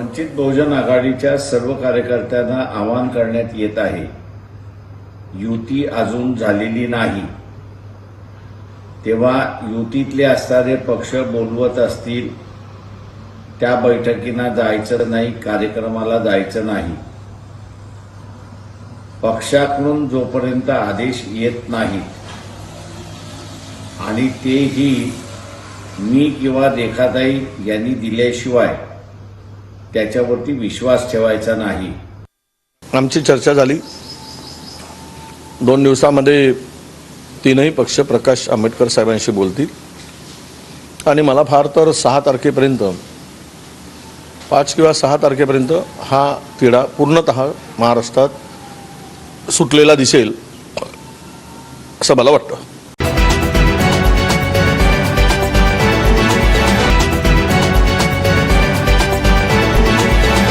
वंचित बहुजन आघाडीच्या सर्व कार्यकर्त्यांना आवाहन करण्यात येत आहे. युती अजून झालेली नाही. तेव्हा युतीतले असणारे पक्ष बोलवत असतील त्या बैठकींना जायचं नाही कार्यक्रमाला जायचं नाही. पक्षाकडून जोपर्यंत आदेश येत नाहीत आणि तेही मी किंवा रेखाताई यांनी दिल्याशिवाय त्याच्यावरती विश्वास ठेवायचा नाही. आमची चर्चा झाली. दोन दिवसामध्ये तीनही पक्ष प्रकाश आंबेडकर साहेबांशी बोलतील. आणि मला फार तर सहा तारखेपर्यंत पाच किंवा सहा तारखेपर्यंत हा तिढा पूर्णत महाराष्ट्रात सुटलेला दिसेल असं मला वाटतं.